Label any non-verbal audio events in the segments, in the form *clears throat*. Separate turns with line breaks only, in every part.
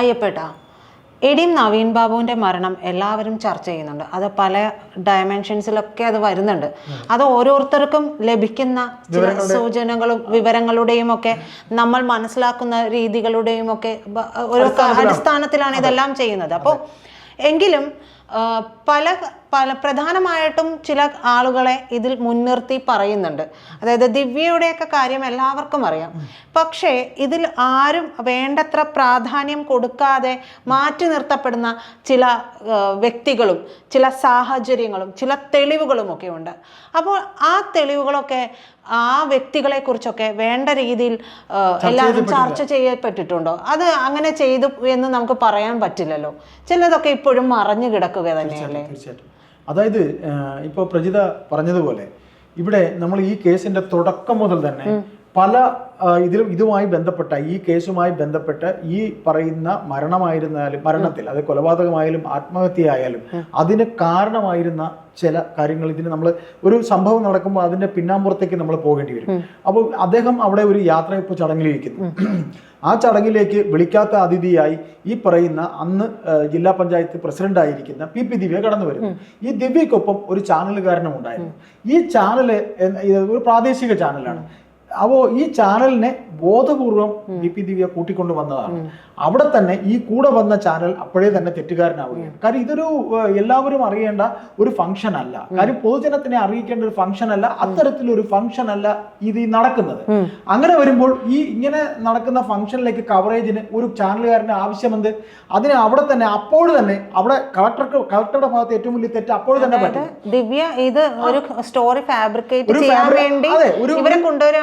അയ്യപ്പേട്ട എടിയും നവീൻ ബാബുവിന്റെ മരണം എല്ലാവരും ചർച്ച ചെയ്യുന്നുണ്ട്. അത് പല ഡയമെൻഷൻസിലൊക്കെ അത് വരുന്നുണ്ട്. അത് ഓരോരുത്തർക്കും ലഭിക്കുന്ന ചില സൂചനകളും വിവരങ്ങളുടെയും ഒക്കെ നമ്മൾ മനസ്സിലാക്കുന്ന രീതികളുടെയും ഒക്കെ ഒരു അടിസ്ഥാനത്തിലാണ്. ഇതെല്ലാം ചെയ്യുന്നത്. അപ്പോൾ എങ്കിലും പല പല പ്രധാനമായിട്ടും ചില ആളുകളെ ഇതിൽ മുൻനിർത്തി പറയുന്നുണ്ട്. അതായത് ദിവ്യയുടെയൊക്കെ കാര്യം എല്ലാവർക്കും അറിയാം. പക്ഷേ ഇതിൽ ആരും വേണ്ടത്ര പ്രാധാന്യം കൊടുക്കാതെ മാറ്റി നിർത്തപ്പെടുന്ന ചില വ്യക്തികളും ചില സാഹചര്യങ്ങളും ചില തെളിവുകളും ഒക്കെ ഉണ്ട്. അപ്പോൾ ആ തെളിവുകളൊക്കെ ആ വ്യക്തികളെ കുറിച്ചൊക്കെ വേണ്ട രീതിയിൽ എല്ലാവരും ചർച്ച ചെയ്യപ്പെട്ടിട്ടുണ്ടോ? അത് അങ്ങനെ ചെയ്തു എന്ന് നമുക്ക് പറയാൻ പറ്റില്ലല്ലോ. ചിലതൊക്കെ ഇപ്പോഴും മറഞ്ഞു കിടക്കുക തന്നെയല്ലേ?
അതായത് ഇപ്പോൾ പ്രജിത പറഞ്ഞതുപോലെ ഇവിടെ നമ്മൾ ഈ കേസിന്റെ തുടക്കം മുതൽ തന്നെ പല ഇതിലും ഇതുമായി ബന്ധപ്പെട്ട ഈ കേസുമായി ബന്ധപ്പെട്ട് ഈ പറയുന്ന മരണമായിരുന്നാലും മരണത്തിൽ അത് കൊലപാതകമായാലും ആത്മഹത്യയായാലും അതിന് കാരണമായിരുന്ന ചില കാര്യങ്ങൾ ഇതിന് നമ്മൾ ഒരു സംഭവം നടക്കുമ്പോൾ അതിന്റെ പിന്നാമ്പുറത്തേക്ക് നമ്മൾ പോകേണ്ടി വരും. അപ്പോൾ അദ്ദേഹം അവിടെ ഒരു യാത്രയപ്പ് ചടങ്ങിലിരിക്കുന്നു. ആ ചടങ്ങിലേക്ക് വിളിക്കാത്ത അതിഥിയായി ഈ പറയുന്ന അന്ന് ജില്ലാ പഞ്ചായത്ത് പ്രസിഡന്റ് ആയിരിക്കുന്ന പി പി ദിവ്യ കടന്നു വരുന്നു. ഈ ദിവ്യക്കൊപ്പം ഒരു ചാനലുകാരനും ഉണ്ടായിരുന്നു ഈ ചാനൽ ഒരു പ്രാദേശിക ചാനലാണ്. അപ്പോൾ ഈ ചാനലിനെ ബോധപൂർവം ബി പി ദിവ്യ കൂട്ടിക്കൊണ്ടു വന്നതാണ്. അവിടെ തന്നെ ഈ കൂടെ വന്ന ചാനൽ അപ്പോഴേ തന്നെ തെറ്റുകാരനാവുകയാണ്. കാരണം ഇതൊരു എല്ലാവരും അറിയേണ്ട ഒരു ഫംഗ്ഷൻ അല്ല. കാര്യം പൊതുജനത്തിനെ അറിയിക്കേണ്ട ഒരു ഫംഗ്ഷൻ അല്ല അത്തരത്തിലൊരു ഫംഗ്ഷൻ അല്ല ഇത് നടക്കുന്നത്. അങ്ങനെ വരുമ്പോൾ ഈ ഇങ്ങനെ നടക്കുന്ന ഫംഗ്ഷനിലേക്ക് കവറേജിന് ഒരു ചാനലുകാരന്റെ ആവശ്യമെന്ത് അതിന് അവിടെ തന്നെ അപ്പോൾ തന്നെ അവിടെ കളക്ടർക്ക് കളക്ടറുടെ ഭാഗത്ത് ഏറ്റവും വലിയ തെറ്റ് അപ്പോൾ തന്നെ പറ്റും.
ദിവ്യ ഇത് ഒരു സ്റ്റോറി ഫാബ്രിക്കേറ്റ് ചെയ്യാൻ വേണ്ടി ഇവരെ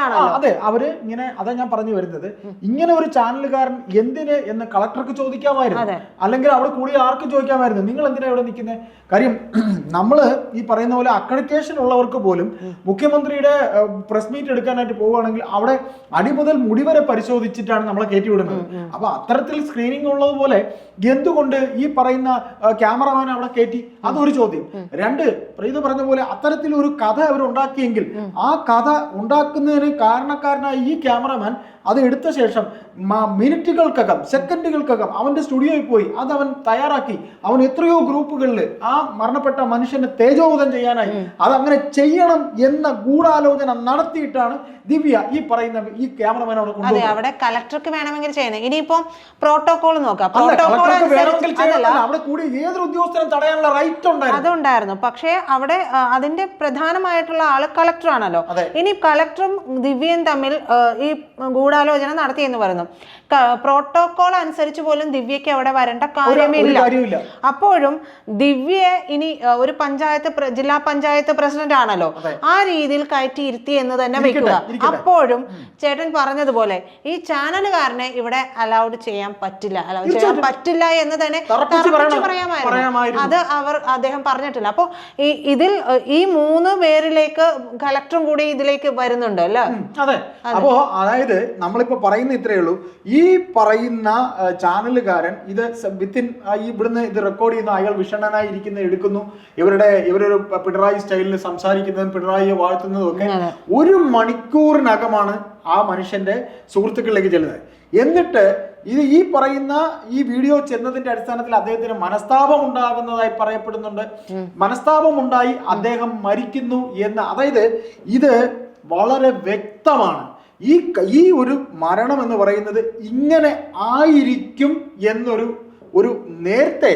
ആ, അതെ അവർ ഇങ്ങനെ അതാ ഞാൻ പറഞ്ഞു വരുന്നത്. ഇങ്ങനെ ഒരു ചാനലുകാരൻ എന്തിന് എന്ന് കളക്ടർക്ക് ചോദിക്കാമായിരുന്നു. അല്ലെങ്കിൽ അവിടെ കൂടി ആർക്കും ചോദിക്കാമായിരുന്നു. നിങ്ങൾ എന്തിനാ ഇവിടെ നിൽക്കുന്നത് കാര്യം *clears throat* നമ്മൾ ഈ പറയുന്ന പോലെ അക്രഡിറ്റേഷൻ ഉള്ളവർക്ക് പോലും മുഖ്യമന്ത്രിയുടെ പ്രസ് മീറ്റ് എടുക്കാനായിട്ട് പോവുകയാണെങ്കിൽ അവിടെ അടി മുതൽ മുടി വരെ പരിശോധിച്ചിട്ടാണ് നമ്മളെ കയറ്റി വിടുന്നത് അപ്പൊ അത്തരത്തിൽ സ്ക്രീനിങ് ഉള്ളതുപോലെ എന്തുകൊണ്ട് ഈ പറയുന്ന ക്യാമറമാൻ അവിടെ കയറ്റി? അതൊരു ചോദ്യം. രണ്ട് പ്രീത പറഞ്ഞ പോലെ അത്തരത്തിൽ ഒരു കഥ അവർ ഉണ്ടാക്കിയെങ്കിൽ ആ കഥ ഉണ്ടാക്കുന്നതിന് കാരണക്കാരനായ ഈ ക്യാമറമാൻ അത് എടുത്ത ശേഷം മിനിറ്റുകൾക്കകം സെക്കൻഡുകൾക്കകം അവന്റെ സ്റ്റുഡിയോയിൽ പോയി. അത് അവൻ തയ്യാറാക്കി. അവൻ എത്രയോ ഗ്രൂപ്പുകളിൽ ആ മരണപ്പെട്ട മനുഷ്യനെ തേജോവധം ചെയ്യാനായി. അത് അങ്ങനെ ചെയ്യണം എന്ന ഗൂഢാലോചന നടത്തിയിട്ടാണ് ദിവ്യ ഈ പറയുന്ന ഈ ക്യാമറമാൻ അവിടെ
അതെ അവിടെ കളക്ടർക്ക് വേണമെങ്കിൽ ചെയ്യുന്നത്. ഇനിയിപ്പോ പ്രോട്ടോകോൾ നോക്കാം. പ്രോട്ടോകോൾ
അവിടെ കൂടി ഏതൊരു ഉദ്യോഗസ്ഥനും തടയാനുള്ള റൈറ്റ് ഉണ്ടായിരുന്നു.
അതുണ്ടായിരുന്നു. പക്ഷേ അവിടെ അതിന്റെ പ്രധാനമായിട്ടുള്ള ആൾ കളക്ടർ ആണല്ലോ. ഇനി കളക്ടറും ദിവ്യയും തമ്മിൽ ഈ ഗൂഢാലോചന നടത്തിയെന്ന് പറയുന്നു. പ്രോട്ടോകോൾ അനുസരിച്ച് പോലും ദിവ്യയ്ക്ക് അവിടെ വരേണ്ട കാര്യമില്ല. അപ്പോഴും ദിവ്യയെ ഇനി ഒരു പഞ്ചായത്ത് ജില്ലാ പഞ്ചായത്ത് പ്രസിഡന്റ് ആണല്ലോ ആ രീതിയിൽ കയറ്റി ഇരുത്തി എന്ന് തന്നെ വെക്കുക. അപ്പോഴും ചേട്ടൻ പറഞ്ഞതുപോലെ ഈ ചാനലുകാരനെ ഇവിടെ അലൗഡ് ചെയ്യാൻ പറ്റില്ല. അലൗഡ് ചെയ്യാൻ പറ്റില്ല എന്ന് തന്നെ പറയാമായിരുന്നു. അത് അവർ അദ്ദേഹം പറഞ്ഞിട്ടില്ല. അപ്പോൾ ഈ ഇതിൽ ഈ മൂന്ന് പേരിലേക്ക് കലക്ടറും കൂടി ഇതിലേക്ക് വരുന്നുണ്ട് അല്ലേ?
അതെ. അപ്പോ അതായത് നമ്മളിപ്പോ പറയുന്ന ഇത്രയേ ഉള്ളൂ. ഈ പറയുന്ന ചാനലുകാരൻ ഇത് വിത്തിൻ ഇവിടുന്ന് ഇത് റെക്കോർഡ് ചെയ്യുന്ന അയാൾ വിഷണ്ണനായി ഇരിക്കുന്ന എടുക്കുന്നു. ഇവരുടെ ഇവരൊരു പിണറായി സ്റ്റൈലിൽ സംസാരിക്കുന്നതും പിണറായിയെ വാഴ്ത്തുന്നതും ഒക്കെ ഒരു മണിക്കൂറിനകമാണ് ആ മനുഷ്യന്റെ സുഹൃത്തുക്കളിലേക്ക് ചെല്ലുന്നത്. എന്നിട്ട് ഇത് ഈ പറയുന്ന ഈ വീഡിയോ ചെന്നതിന്റെ അടിസ്ഥാനത്തിൽ അദ്ദേഹത്തിന് മനസ്താപം ഉണ്ടാകുന്നതായി പറയപ്പെടുന്നുണ്ട്. മനസ്താപം ഉണ്ടായി അദ്ദേഹം മരിക്കുന്നു എന്ന്. അതായത് ഇത് വളരെ വ്യക്തമാണ്. ഈ ഈ ഒരു മരണം എന്ന് പറയുന്നത് ഇങ്ങനെ ആയിരിക്കും എന്നൊരു ഒരു നേരത്തെ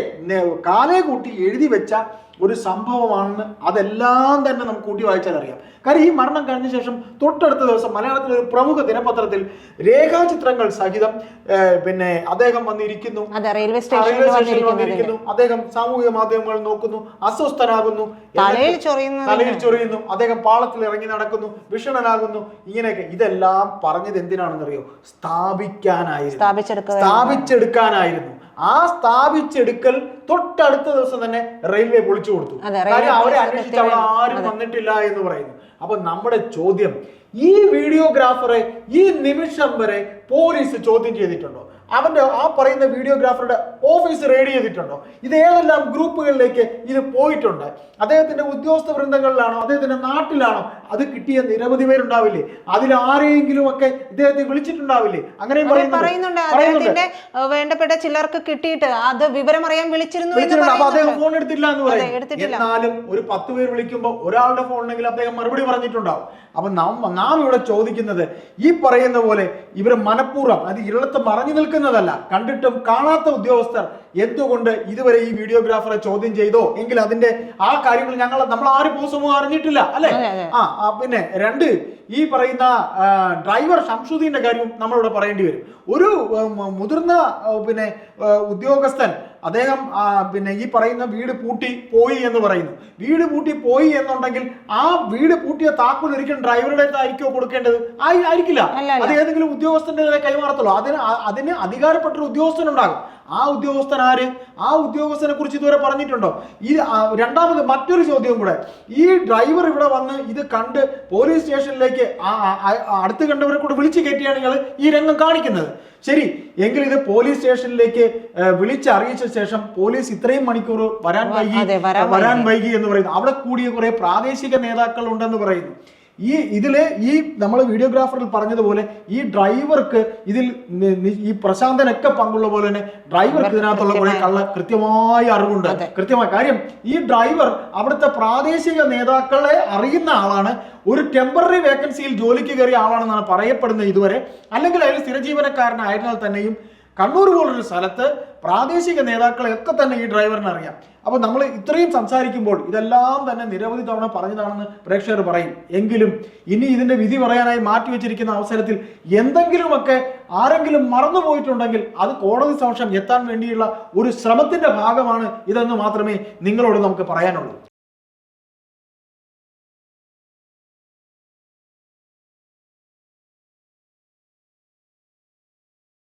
കാലേ കൂട്ടി എഴുതി വെച്ച ഒരു സംഭവമാണെന്ന് അതെല്ലാം തന്നെ നമുക്ക് കൂട്ടി വായിച്ചാൽ അറിയാം. കാരണം ഈ മരണം കഴിഞ്ഞ ശേഷം തൊട്ടടുത്ത ദിവസം മലയാളത്തിലെ ഒരു പ്രമുഖ ദിനപത്രത്തിൽ രേഖാചിത്രങ്ങൾ സഹിതം പിന്നെ അദ്ദേഹം വന്നിരിക്കുന്നു.
റെയിൽവേ സ്റ്റേഷനിൽ
വന്നിരിക്കുന്നു അദ്ദേഹം. സാമൂഹിക മാധ്യമങ്ങൾ നോക്കുന്നു അസ്വസ്ഥനാകുന്നു.
തലയിൽ
ചൊറിയുന്നു. അദ്ദേഹം പാളത്തിൽ ഇറങ്ങി നടക്കുന്നു വിഷണനാകുന്നു. ഇങ്ങനെയൊക്കെ. ഇതെല്ലാം പറഞ്ഞത് എന്തിനാണെന്നറിയോ? സ്ഥാപിക്കാനായിരുന്നു. സ്ഥാപിച്ചെടുക്കാനായിരുന്നു. ആ സ്ഥാപിച്ചെടുക്കൽ തൊട്ടടുത്ത ദിവസം തന്നെ റെയിൽവേ പൊളിച്ചു കൊടുത്തു. കാര്യം അവരെ അന്വേഷിച്ച് അവിടെ ആരും വന്നിട്ടില്ല എന്ന് പറയുന്നു. അപ്പൊ നമ്മുടെ ചോദ്യം ഈ വീഡിയോഗ്രാഫറെ ഈ നിമിഷം വരെ പോലീസ് ചോദ്യം ചെയ്തിട്ടുണ്ടോ? അവന്റെ ആ പറയുന്ന വീഡിയോഗ്രാഫറുടെ ഓഫീസ് റെയ്ഡ് ചെയ്തിട്ടുണ്ടോ? ഇത് ഏതെല്ലാം ഗ്രൂപ്പുകളിലേക്ക് ഇത് പോയിട്ടുണ്ട്? അദ്ദേഹത്തിന്റെ ഉദ്യോഗസ്ഥ വൃന്ദങ്ങളിലാണോ? അദ്ദേഹത്തിന്റെ നാട്ടിലാണോ? അത് കിട്ടിയ നിരവധി പേരുണ്ടാവില്ലേ? അതിൽ ആരെയെങ്കിലും ഒക്കെ ഇദ്ദേഹത്തെ വിളിച്ചിട്ടുണ്ടാവില്ലേ?
അങ്ങനെ
പറയുന്നുണ്ട്.
അദ്ദേഹത്തിന്റെ വേണ്ടപ്പെട്ട ചിലർക്ക് കിട്ടിയിട്ട് അത് വിവരം അറിയാൻ വിളിച്ചിരുന്നു
അപ്പൊ അദ്ദേഹം ഫോൺ എടുത്തില്ല എന്ന് പറയും. എന്നാലും ഒരു പത്ത് പേര് വിളിക്കുമ്പോൾ ഒരാളുടെ ഫോണിലെങ്കിൽ അദ്ദേഹം മറുപടി പറഞ്ഞിട്ടുണ്ടാവും. അപ്പൊ നാം നാം ഇവിടെ ചോദിക്കുന്നത് ഈ പറയുന്ന പോലെ ഇവർ മനഃപൂർവം അത് ഇരുളത്ത് മറഞ്ഞു നിൽക്കുന്നതല്ല കണ്ടിട്ടും കാണാത്ത ഉദ്യോഗസ്ഥർ എന്തുകൊണ്ട് ഇതുവരെ ഈ വീഡിയോഗ്രാഫറെ ചോദ്യം ചെയ്തോ? എങ്കിൽ അതിന്റെ ആ കാര്യങ്ങൾ ഞങ്ങൾ നമ്മൾ ആരും പോസമോ അറിഞ്ഞിട്ടില്ല അല്ലെ? ആ, പിന്നെ രണ്ട് ഈ പറയുന്ന ഡ്രൈവർ ഷംസുദ്ദീന്റെ കാര്യം നമ്മളിവിടെ പറയേണ്ടി വരും. ഒരു മുതിർന്ന പിന്നെ ഉദ്യോഗസ്ഥൻ അദ്ദേഹം പിന്നെ ഈ പറയുന്ന വീട് പൂട്ടി പോയി എന്ന് പറയുന്നു. വീട് പൂട്ടി പോയി എന്നുണ്ടെങ്കിൽ ആ വീട് പൂട്ടിയ താക്കോൽ ഒരിക്കലും ഡ്രൈവറുടെ ആയിരിക്കോ കൊടുക്കേണ്ടത്? ആയി- ആയിരിക്കില്ല. അത് ഏതെങ്കിലും ഉദ്യോഗസ്ഥന്റെ കൈമാറത്തുള്ളൂ. അതിന് അതിന് അധികാരപ്പെട്ട ഒരു ഉദ്യോഗസ്ഥൻ ഉണ്ടാകും ആ ഉദ്യോഗസ്ഥൻ ആര്? ആ ഉദ്യോഗസ്ഥനെ കുറിച്ച് ഇതുവരെ പറഞ്ഞിട്ടുണ്ടോ? ഈ രണ്ടാമത് മറ്റൊരു ചോദ്യം കൂടെ. ഈ ഡ്രൈവർ ഇവിടെ വന്ന് ഇത് കണ്ട് പോലീസ് സ്റ്റേഷനിലേക്ക് അടുത്ത് കണ്ടവരെ കൂടെ വിളിച്ചു കയറ്റിയാണ് നിങ്ങൾ ഈ രംഗം കാണിക്കുന്നത്. ശരി എങ്കിൽ ഇത് പോലീസ് സ്റ്റേഷനിലേക്ക് വിളിച്ചറിയിച്ച ശേഷം പോലീസ് ഇത്രയും മണിക്കൂർ വരാൻ വൈകി
വരാൻ
വൈകി എന്ന് പറയുന്നു. അവിടെ കൂടിയ കുറെ പ്രാദേശിക നേതാക്കൾ ഉണ്ടെന്ന് പറയുന്നു. ഈ ഇതിൽ ഈ നമ്മൾ വീഡിയോഗ്രാഫറിൽ പറഞ്ഞതുപോലെ ഈ ഡ്രൈവർക്ക് ഇതിൽ ഈ പ്രശാന്തനൊക്കെ പങ്കുള്ള പോലെ തന്നെ ഡ്രൈവർക്ക് ഇതിനകത്തുള്ള കുറെ കള്ള കൃത്യമായ അറിവുണ്ട്. കൃത്യമായ കാര്യം ഈ ഡ്രൈവർ അവിടുത്തെ പ്രാദേശിക നേതാക്കളെ അറിയുന്ന ആളാണ് ഒരു ടെമ്പററി വേക്കൻസിയിൽ ജോലിക്ക് കയറിയ ആളാണെന്നാണ് പറയപ്പെടുന്നത് ഇതുവരെ. അല്ലെങ്കിൽ അയാൾ സ്ഥിരജീവനക്കാരനായിരുന്നാൽ തന്നെയും കണ്ണൂർ പോലൊരു സ്ഥലത്ത് പ്രാദേശിക നേതാക്കളെയൊക്കെ തന്നെ ഈ ഡ്രൈവറിന് അറിയാം. അപ്പോൾ നമ്മൾ ഇത്രയും സംസാരിക്കുമ്പോൾ ഇതെല്ലാം തന്നെ നിരവധി തവണ പറഞ്ഞതാണെന്ന് പ്രേക്ഷകർ പറയും. എങ്കിലും ഇനി ഇതിന്റെ വിധി പറയാനായി മാറ്റിവെച്ചിരിക്കുന്ന അവസരത്തിൽ എന്തെങ്കിലുമൊക്കെ ആരെങ്കിലും മറന്നുപോയിട്ടുണ്ടെങ്കിൽ അത് കോടതി സമക്ഷം എത്താൻ വേണ്ടിയുള്ള ഒരു ശ്രമത്തിന്റെ ഭാഗമാണ് ഇതെന്ന് മാത്രമേ നിങ്ങളോട് നമുക്ക് പറയാനുള്ളൂ.